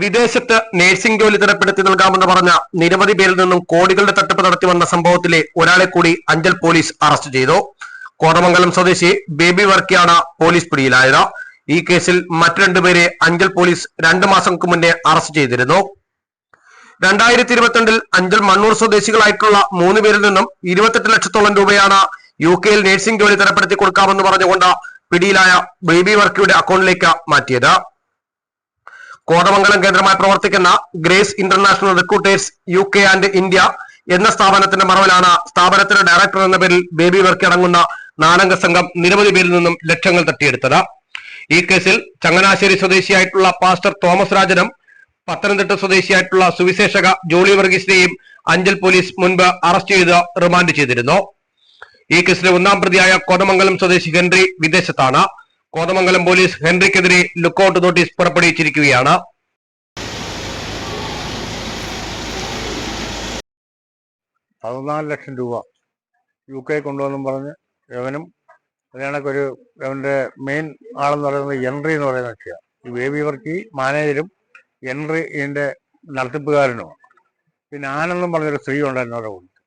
വിദേശത്ത് നഴ്സിംഗ് ജോലി തരപ്പെടുത്തി നൽകാമെന്ന് പറഞ്ഞ നിരവധി പേരിൽ നിന്നും കോടികളുടെ തട്ടിപ്പ് നടത്തി വന്ന സംഭവത്തിലെ ഒരാളെ കൂടി അഞ്ചൽ പോലീസ് അറസ്റ്റ് ചെയ്തു. കോതമംഗലം സ്വദേശി ബേബി വർക്കിയാണ് പോലീസ് പിടിയിലായത്. ഈ കേസിൽ മറ്റു രണ്ടുപേരെ അഞ്ചൽ പോലീസ് രണ്ടു മാസങ്ങൾക്ക് മുന്നേ അറസ്റ്റ് ചെയ്തിരുന്നു. രണ്ടായിരത്തി ഇരുപത്തിരണ്ടിൽ അഞ്ചൽ മണ്ണൂർ സ്വദേശികളായിട്ടുള്ള മൂന്ന് പേരിൽ നിന്നും ഇരുപത്തെട്ട് ലക്ഷത്തോളം രൂപയാണ് യു കെയിൽ നഴ്സിംഗ് ജോലി തരപ്പെടുത്തി കൊടുക്കാമെന്ന് പറഞ്ഞുകൊണ്ട് പിടിയിലായ ബേബി വർക്കിയുടെ അക്കൗണ്ടിലേക്ക് മാറ്റിയത്. കോതമംഗലം കേന്ദ്രമായി പ്രവർത്തിക്കുന്ന Grace International recruiters U K and India എന്ന സ്ഥാപനത്തിന്റെ മറവിലാണ് സ്ഥാപനത്തിന്റെ ഡയറക്ടർ എന്ന പേരിൽ ബേബി വർക്ക് അടങ്ങുന്ന നാലംഗ സംഘം നിരവധി പേരിൽ നിന്നും ലക്ഷങ്ങൾ തട്ടിയെടുത്തത്. ഈ കേസിൽ ചങ്ങനാശ്ശേരി സ്വദേശിയായിട്ടുള്ള പാസ്റ്റർ തോമസ് രാജനും പത്തനംതിട്ട സ്വദേശിയായിട്ടുള്ള സുവിശേഷക ജോളി വർഗീസിനെയും അഞ്ചൽ പോലീസ് മുൻപ് അറസ്റ്റ് ചെയ്ത് റിമാൻഡ് ചെയ്തിരുന്നു. ഈ കേസിലെ ഒന്നാം പ്രതിയായ കോതമംഗലം സ്വദേശി ഹെൻറി വിദേശത്താണ്. കോതമംഗലം പോലീസ് ഹെൻറിക്കെതിരെ ലുക്കൌട്ട് നോട്ടീസ് പുറപ്പെടുവിച്ചിരിക്കുകയാണ്. പതിനാല് ലക്ഷം രൂപ യു കെ കൊണ്ടുവന്നും പറഞ്ഞ് യവനും അതിനൊരു അവന്റെ മെയിൻ ആളെന്ന് പറയുന്നത് എൻട്രി എന്ന് പറയുന്ന കക്ഷിയാണ് ഈ ബേബി വർക്ക് മാനേജരും എൻട്രി ഇതിന്റെ നടത്തിപ്പുകാരനുമാണ്. പിന്നെ ആനെന്നും പറഞ്ഞൊരു സ്ത്രീ ഉണ്ടായിരുന്നു അവരുടെ.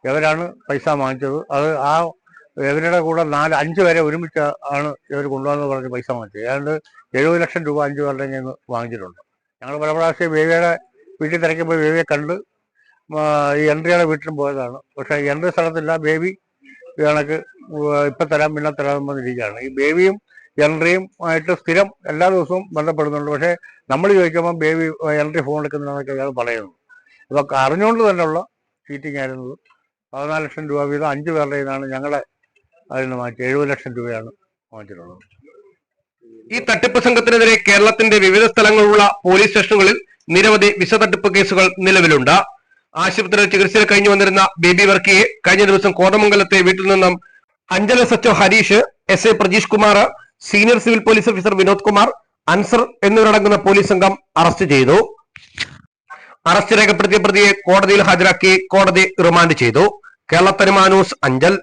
കൂടെ ഇവരാണ് പൈസ വാങ്ങിച്ചത്. അത് ആ ഇവരുടെ കൂടെ നാല് അഞ്ച് പേരെ ഒരുമിച്ച് ആണ് ഇവർ കൊണ്ടുവന്ന് പറഞ്ഞ് പൈസ വാങ്ങിച്ചത്. ഏതാണ്ട് എഴുപത് ലക്ഷം രൂപ അഞ്ച് പേരുടെ നിന്ന് വാങ്ങിച്ചിട്ടുണ്ട്. ഞങ്ങൾ പല പ്രാവശ്യം വേവിയുടെ വീട്ടിൽ തിരക്കുമ്പോൾ വേവിയെ കണ്ട് ഈ എൻട്രിയുടെ വീട്ടിലും പോയതാണ്. പക്ഷേ എൻട്രി സ്ഥലത്തില്ല. ബേബി കണക്ക് ഇപ്പം തരാം പിന്നെ തരാം വന്നിരിക്കുകയാണ് ഈ ബേബിയും എൻട്രിയും ആയിട്ട് സ്ഥിരം എല്ലാ ദിവസവും ബന്ധപ്പെടുന്നുണ്ട്. പക്ഷേ നമ്മൾ ചോദിക്കുമ്പോൾ ബേബി എൻട്രി ഫോൺ എടുക്കുന്നതെന്നൊക്കെ അയാൾ പറയുന്നു. ഇതൊക്കെ അറിഞ്ഞുകൊണ്ട് തന്നെയുള്ള ചീറ്റിംഗ് ആയിരുന്നത് പതിനാല് ലക്ഷം രൂപ വീതം അഞ്ച് പേരുടെ ഇതാണ് ഞങ്ങളെ അതിൽ നിന്ന് മാറ്റി എഴുപത് ലക്ഷം രൂപയാണ് മാറ്റിയിട്ടുള്ളത്. ഈ തട്ടിപ്പ് സംഘത്തിനെതിരെ കേരളത്തിന്റെ വിവിധ സ്ഥലങ്ങളിലുള്ള പോലീസ് സ്റ്റേഷനുകളിൽ നിരവധി വിസ തട്ടിപ്പ് കേസുകൾ നിലവിലുണ്ട്. ആശുപത്രിയിൽ ചികിത്സയിൽ കഴിഞ്ഞു വന്നിരുന്ന ബേബി വർക്കിയെ കഴിഞ്ഞ ദിവസം കോതമംഗലത്തെ വീട്ടിൽ നിന്നും അഞ്ചല സച്ചോ Harish S A Prajeesh Kumar senior civil police officer Vinod Kumar Anzar എന്നിവരടങ്ങുന്ന പോലീസ് സംഘം അറസ്റ്റ് ചെയ്തു. അറസ്റ്റ് രേഖപ്പെടുത്തിയ പ്രതിയെ കോടതിയിൽ ഹാജരാക്കി കോടതി റിമാൻഡ് ചെയ്തു. കേരള തനിമാ ന്യൂസ് അഞ്ചൽ.